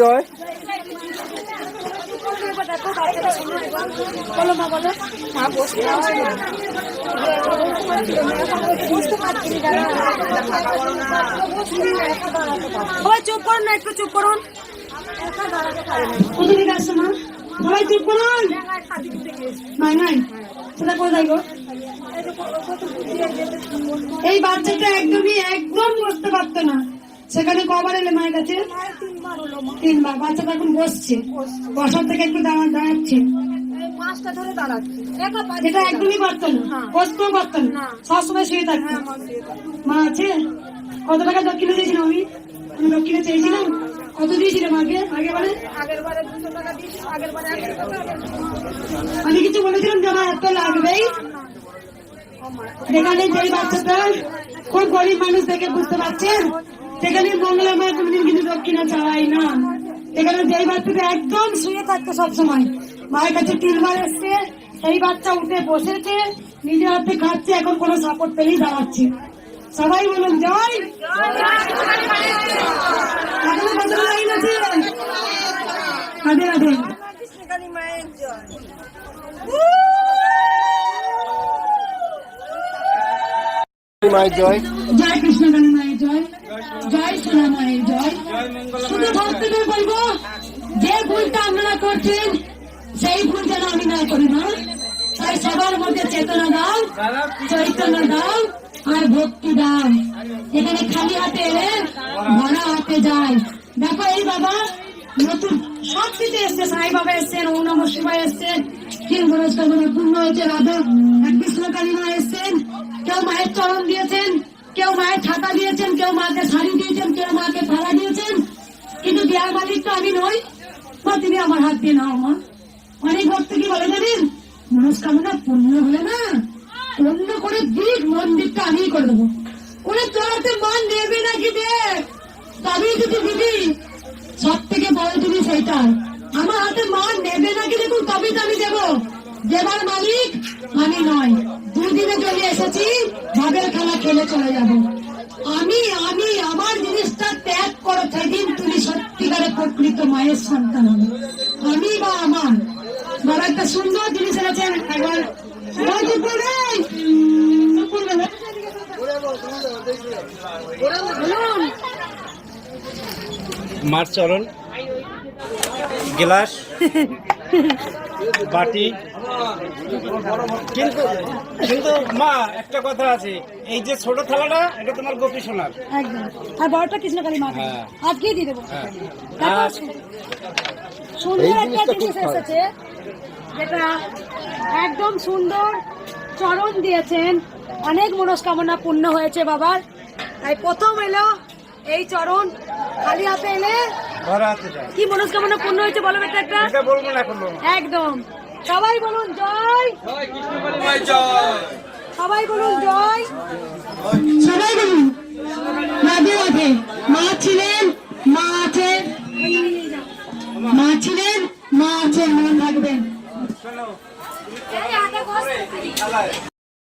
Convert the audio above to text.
না সবাই চুপ করুন না একটু চুপ করুন। সবাই চুপ করুন। নাই নাই। সেটা কোথায় গো এই বাচ্চাটা একদমই একদম বসতে পারতো না। সেখানে কবার এলে মায়ের কাছে? তিনবার বাচ্চাটা এখন বসছে। বসার থেকে একটু দাঁড়া দাঁড়াচ্ছে। পাঁচটা ধরে দাঁড়াচ্ছি। একা পাঁচ যেটা একদমই পারতো না। বসতেও পারতো না। সবসময় শুয়ে থাকতো। মা আছে? কত টাকা দক্ষিণে দিয়েছিলাম আমি? আমি দক্ষিণে চেয়েছিলাম? কত দিয়েছিলাম আগে? আগের বারে? আমি কিছু বলেছিলাম যে আমার এত লাগবেই যেখানে যেই বাচ্চাটা খুব গরিব মানুষ দেখে বুঝতে পারছেন? সেখানে মঙ্গলা মায়ের কোনদিন কিন্তু দক্ষিণা চাওয়াই না। এখানে যেই বাচ্চাটা একদম শুয়ে থাকতো সবসময় মায়ের কাছে তিনবার এসছে সেই বাচ্চা উঠে বসেছে নিজের হাতে খাচ্ছে এখন কোনো সাপোর্ট পেলেই দাঁড়াচ্ছে। সবাই বলুন জয়! রাধে রাধে মায়ের জয়। জয় কৃষ্ণ কালী মায়ের জয়। জয় সোনা মায়ের জয়। শুধু ভক্তদের বলব, যে ভুলটা আপনারা করছেন, সেই ভুল যেন আমি না করি না তাই সবার মধ্যে চেতনা দাও, চৈতন্য দাও, আর ভক্তি দাও। এখানে খালি হাতে এলে ভরা হাতে যায়। দেখো এই বাবা নতুন সব কিছু এসছে, সাই বাবা এসছেন ও নম এসছেন তিন মনস্কামনা পূর্ণ হয়েছে রাধা কৃষ্ণ কালী মা এসছেন। কেউ মায়ের চরণ দিয়েছেন, কেউ মায়ের কেউ মাকে শাড়ি দিয়েছেন, কেউ মাকে থালা দিয়েছেন, কিন্তু দেয়ার মালিক তো আমি নই। মা, তুমি আমার হাত দিয়ে নাও, মা। অনেক ভক্ত কি বলে জানেন মনস্কামনা পূর্ণ হলে না অন্য করে দিক মন্দিরটা আমি করে দেবো। ওরে, তোর হাতে মান নেবে নাকি দেখ তবেই যদি দিবি। সব থেকে বড় জিনিস এইটাই আমার হাতে মান নেবে নাকি দেখুন, তবেই তো আমি দেবো। দেবার মালিক, আমি নয় দুদিনে চলে এসেছি, ভাবের খেলা খেলে চলে যাব। আমি আমি আমার জিনিসটা ত্যাগ করো সেদিন তুমি সত্যিকারে প্রকৃত মায়ের সন্তান হবে। আমি বা আমার। বাবা একটা সুন্দর জিনিস এনেছেন একবার। মার চরণ গ্লাস। বাটি। কিন্তু কিন্তু মা একটা কথা আছে। এই যে ছোট থালাটা এটা তোমার গোপী সোনার। একদম। আর বড়টা কৃষ্ণকালী মা হ্যাঁ। আজকেই দিয়ে দেবো। হ্যাঁ। সুন্দর একটা জিনিস এসেছে যেটা একদম সুন্দর চরণ দিয়েছেন। অনেক মনস্কামনা পূর্ণ হয়েছে বাবার। তাই প্রথম এলো এই চরণ। খালি হাতে এলে কি মনস্কামনা পূর্ণ হয়েছে বলো এটা একটা? বলব না একদম। সবাই বলুন জয়। সবাই বলুন জয়। সবাই বলুন রাধে রাধে মা ছিলেন মা আছে। মা ছিলেন মা আছে মন থাকবেন।